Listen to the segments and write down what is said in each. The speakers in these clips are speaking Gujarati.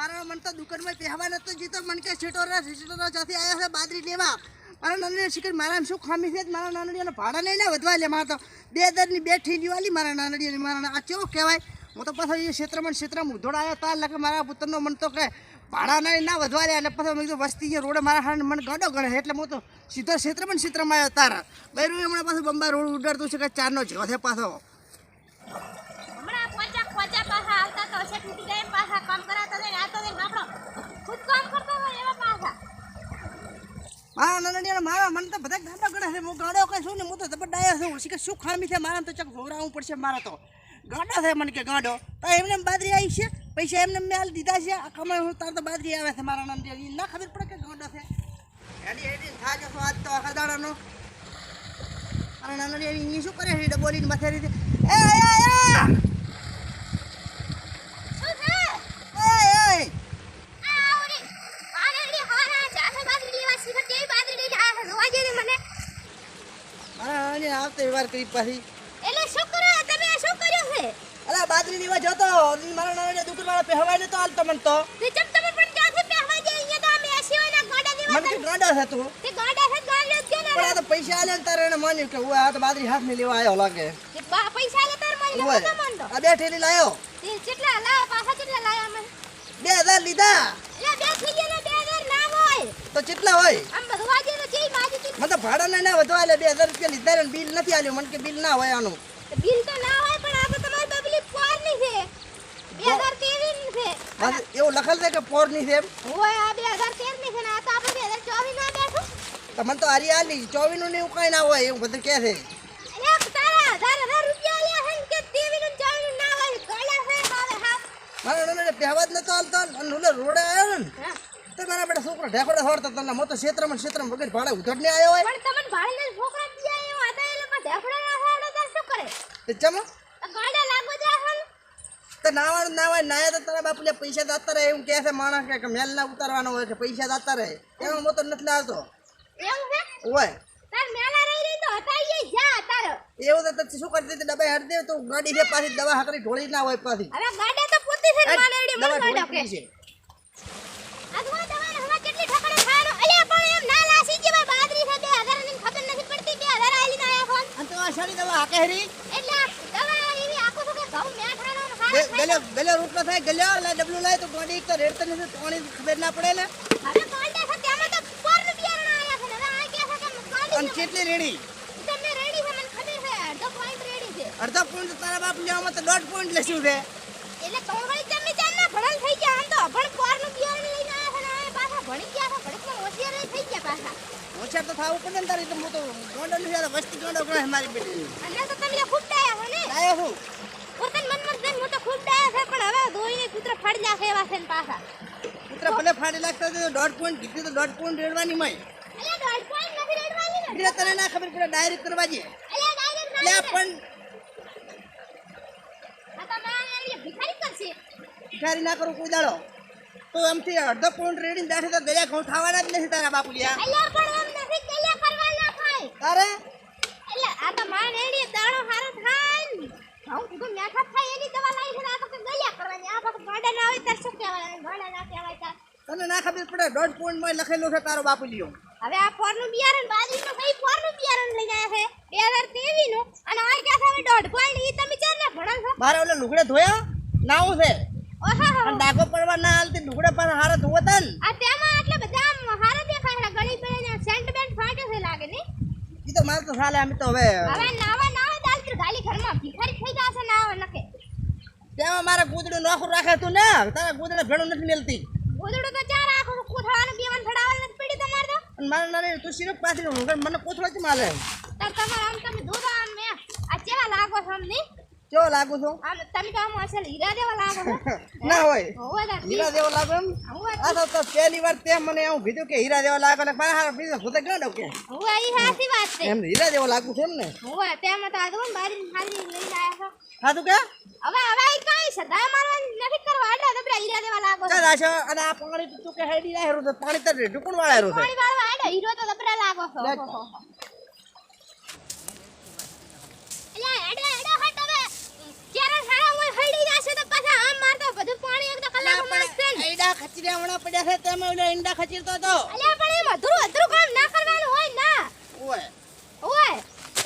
મારા મન તો દુકાનમાં પહેવા નતો જીતો, મન કે છેટોરા છેટોરા જાથી આયા છે બાદરી લેવા. મારા નાનડિયા શીખર મારા શું ખામી છે? મારા નાનડિયાનો ભાડા લઈને વધવા લે તો બે દરની બે ઠીલી વાલી મારા નાનડીયાની, મારા આ કેવો કહેવાય? હું તો પાછો એ ક્ષેત્રમાં ક્ષેત્રમાં ઉધોડ આવ્યો તાર લાગે મારા પુત્રનો મન તો કે ભાડા નહીં ના વધવા રહ્યા એટલે પછી મેં કીધું વસ્તી અહીંયા રોડ મારા હાડ મને ગડો ગણે એટલે હું તો સીધો ક્ષેત્રમાં ક્ષેત્રમાં આવ્યો તારા. બૈરું હમણાં પાછું બંબા રોડ ઉડાડતું છે કે ચારનો જો છે પાછો. હમણાં ખોજા ખોજા પાછા આવતા તો છે તૂટી જાય એમ પાછા કામ કરાતા જાય આ તો ને આપણો ખુદ કામ કરતો હોય એવા પાછા. મારા મને તો બધા ગાડો ગણે છે. હું ગાડો કઈ છું ને હું તો જબરડાયો છું. શીખર શું ખામી છે? મારા તો ચક ભોગરાવું પડશે મારા તો. ગાડો છે મને કે ગાડો. તો એમને એમ બાદરી આવી છે? પૈસા એમને મેં હાલ દીધા છે. આ કમાય હું તાર તો બાદરી આવે છે મારા નાનડિયા ના ખબર પડે કે ગાડો છે. એડી એડી થા જશો આજ તો આખા દાડાનો. મારા એવી અહીં શું કરે છે? ડબોલીને માથે રીતે એ આવતે વાર કરી પાછી એટલે શું કરો તમે શું કર્યું છે અલા બાદરી લેવા જતો મારા નાના દુકાન વાળા પહેવાય ને તો હાલ તમને તો. તે ચમ તમે પણ ક્યાંથી પહેવા જાય અહીંયા તો અમે એસીઓના ગાડા દેવા મને કે ગાંડા છે તું. તે ગાડા છે ગાડા જ પણ આ તો પૈસા આલે ને તારે માન્યું કે હું આ તો બાદરી હાથ ને લેવા આયો લાગે. કે બા પૈસા આલે તાર મને નતો મંડો. આ બે ઠેલી લાયો. તે કેટલા લાવા પાછા કેટલા લાયા અમે? બે હજાર લીધા. એટલે બે ઠેલી બે હજાર ના હોય. તો કેટલા હોય? આમ બધવા જેનો ચેઈ બાજુ થી મને તો ભાડા ના વધવા લે બે હજાર રૂપિયા લીધા ને બિલ નથી આલ્યું. મને કે બિલ ના હોય આનું. બિલ તો ના હોય પણ આ તો તમારી બબલી પોરની છે બે હજાર તેવી ની છે બસ એવું લખેલ છે કે પોરની છે એમ? હોય આ બે હજાર તેરની છે ને આ તો આપણે બે હજાર ચોવીસ ના બેઠું. તો તો હારી આલી ચોવીસનું ને એવું કઈ ના હોય એવું બધું કે છે. એટલે તારા હજાર હજાર રૂપિયા આલ્યા છે કે તેવી નું ચોવીસનું ના હોય ગળ્યા છે હવે હા. મારા નાના પહેવા જ નતો હાલતો અને ઓલો રોડે આવ્યો ને તો મારા બેટા છોકરો ઢેકોડે છોડતા તને મોટો ક્ષેત્રમાં ક્ષેત્રમાં વગર ભાડે ઉધડ ને આવ્યો હોય. પણ તમને ભાળીને છોકરા બીજા એવા હતા એ લોકો ઢેફડા ના હોય તો શું કરે? ચમો? ગાડા લાગો જા હન તો નાવાનું ના હોય નાયા તો તારા બાપુ પૈસા દાતા રહે એવું કહે છે માણસ કે મેલ ના ઉતારવાનો હોય કે પૈસા દાતા રહે. એમાં મોતો નથી લાવતો એવું હોય. તો એવું તો પછી શું કરતી દબાઈ હટ દે તો ગાડી છે પાછી દવા હાકરી ઢોળી ના હોય પાછી. હવે ગાડા તો પોતી છે ને મન દવા કે છે. આ તો દવાને હવે કેટલી ઠકડે ખાવાનો. અલ્યા પણ એમ ના લાસી જે ભાઈ બાદરી છે 2000 ની ખબર નથી પડતી 2000 આલી ના આયા ફોન. તો આ સારી દવા હાકે હરી એટલે આ દવા એવી આખો તો કે ઘઉં મેઠાનો ને ગે- હારા ગલ્યો ગલ્યો થાય ગલ્યો લે ડબલું લાય તો ગાડી એક તો રેડ તો નથી પાણી ખબર ના પડે ને. હવે ગાડા છે તેમાં તો પર બિયારણ આયા છે હવે આ કે છે કે ગાડી અન કેટલી રેડી? તમને રેડી છે મને ખબર છે અડધો પોઈન્ટ રેડી છે. અડધો પોઈન્ટ તારા બાપ લેવામાં તો દોઢ પોઈન્ટ લેશું છે. એટલે કોંગળી તમે ચાર ના ભણલ થઈ ગયા? આમ તો અભણ પોરનું બિયારણ લઈને આયા છે ને પાછા ભણી ગયા છે ભણકમાં હોશિયાર થઈ ગયા પાછા. હોશિયાર તો થાવું પડે ને તારી તો હું તો ગોંડો યાર વસ્તી ગોંડો ગણે મારી બેટી. અને તો તમે ખૂબ ડાયા હો ને? ડાયા હું પોતાને મનમાં જ હું તો ખૂબ ડાયા છે પણ હવે ધોઈને કૂતરો ફાડી નાખે એવા છે ને પાછા. પુત્ર ભલે ફાડી લાગતા તો દોઢ પોઈન્ટ કીધી તો દોઢ પોઈન્ટ રેડવાની માય. અલ્યા દોઢ પોઈન્ટ નથી રેડવાની ને. એટલે તને ના ખબર પડે ડાયરેક્ટ કરવા જઈએ એટલે પણ ભિખારી ના કરું કોઈ દાડો તો એમથી અડધો પોઈન્ટ રેડીને દાઠે તો ગળ્યા ઘઉં થવાના જ નથી તારા બાપુ લ્યા અલ્યા પણ એમ નથી કલ્યા કરવા ના થાય. તારે? એટલે આ તો મારે એડી દાડો હારો થાય હું કીધું મેઠા થાય એની દવા લાવી છે આ તો ગળ્યા કરવાની. આ પાછું ગાડા ના આવે તાર શું કહેવાય? ગાડા ના કહેવાય તાર તને ના ખબર પડે દોઢ પોઈન્ટમાં લખેલું છે તારો બાપુ લ્યો. હવે આ પોરનું બિયારણ બાજરીનું કઈ પોરનું બિયારણ લઈ ગયા છે. બે હજાર તેવી નું અને આ ક્યાં છે? દોઢ પોઈન્ટ ઈ તમે ચાર ના ભણો છો? મારે ઓલે લુગડે ધોયા? નાવું છે. અને ડાકો પડવા ના હાલતી લુગડા પર હારે ધોતા ને આ તેમાં આટલા બધા હારે દેખાય ગળી પડે સેન્ટ બેન્ટ ફાટ્યો છે લાગે ને ઈ તો મારે તો સાલે અમે તો હવે હવે નાવા નાવા દાલ કે ગાલી ઘરમાં ભિખારી થઈ જશે નાવા નકે તેમાં મારે ગુદડું નોખું રાખે તું ને તારા ગુદડે ભેણું નથી મેલતી. ગુદડું તો ચાર આખું કોથળાનું બેવન ફડાવલ નથી પડી તમારે તો? અને મારે નાની તું સિરપ પાછી વગર મને કોથળા જ મારે તાર તમારે આમ તમે દૂધ આમ મે આ કેવા લાગો છો અમને કેવો લાગુ છું? આમ તમે તો આમ અસલ હીરા જેવા લાગો છો? ના હોય. હીરા જેવો લાગે એમ? આ તો પહેલી વાર તે મને એવું કીધું કે હીરા જેવો લાગે ને પણ હારા બીજો ભૂતે ગયો કે હું આ સાચી વાત છે. એમ હીરા જેવો લાગુ છે એમ ને હું તેમાં તો આ દોન બારી ખાલી લઈને આયા છો કે? હવે હવે કઈ સદા મારવાની નથી કરવા આટલા દબરા હીરા જેવા લાગો છો. ચાલ આશા અને આ પાણી તો તું કે હેડી રહ્યા તો પાણી તો ઢુકણ વાળા છે? પાણી વાળવા આડો હીરો તો દબરા લાગો છો. લે. ઓહો. અલ્યા એડે એડે હટ હવે. ચારા સારા મોય હળી જાશે તો પાછા આમ મારતો બધું પાણી એક તો મળશે ને. ઈંડા ખચીને હમણાં પડ્યા છે તમે ઓલા ઈંડા ખચીરતો હતો. અલ્યા પણ એમ અધૂરું અધૂરું કામ ના કરવાનું હોય ના ઓય ઓય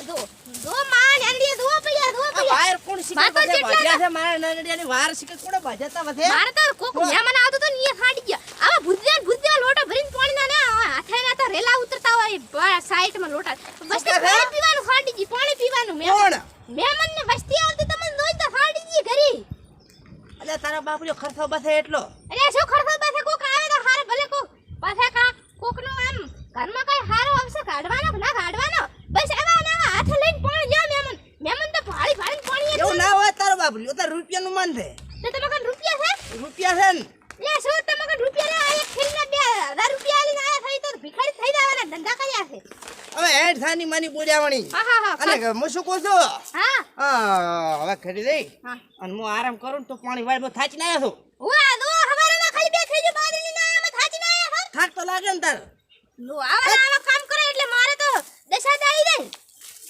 દો દો માં એંડી દો પૈયા દો આ પૈયા વાયર કોણ શીખે મારે તો ભાજ્યા મારા નરડિયાની વાર શીખે કોણે ભાજ્યા તા મારે તો કોક મહેમાન આવતો તો ને ફાડી ગયા. આવા ભૂતિયા ભૂતિયા લોટા ભરીને પાણી ના ને હાથે ના તો રેલા ઉતરતા હોય સાઈડમાં લોટા. બસ? પાણી પીવાનું ફાડી ગઈ પાણી પીવાનું મહેમાન મહેમાન ને વસ્તી આવતી તમને જોઈ તો ફાડી ગઈ ઘરી. અલ્યા તારા બાપુયો ખર્ચો બસે એટલો. અરે શું ખરખર પાસે કોક આવે તો હારે ભલે કોક પાસે કા કોક નો આમ ઘરમાં કઈ હારો આવશે કાઢવાનો કે ના કાઢવાનો બસ એવા ને એવા હાથે લઈને પાણી જા મહેમાન મહેમાન તો ભાળી ભાળી પાણી એવું ના હોય તારો બાપુયો માન છે તો તમે કઈ રૂપિયા છે? રૂપિયા છે ને. લે શું તમે કઈ રૂપિયા લે એક થેલીના બે હજાર રૂપિયા આલીને આયા થઈ તો ભિખારી થઈ જવાના ધંધા કર્યા છે. હવે હેડ થાની માની બોલ્યાવણી અને હું. શું કહું છું? હા. હવે ખરી લઈ હા. અને હું આરામ કરું તો પાણી વાળ થાચી ના આવ્યો છું. દો હવારે ના ખાલી બે થઈ જો બાદરી ના આયા થાચી ના આયા થાક તો લાગે ને તાર. લો આવા આવા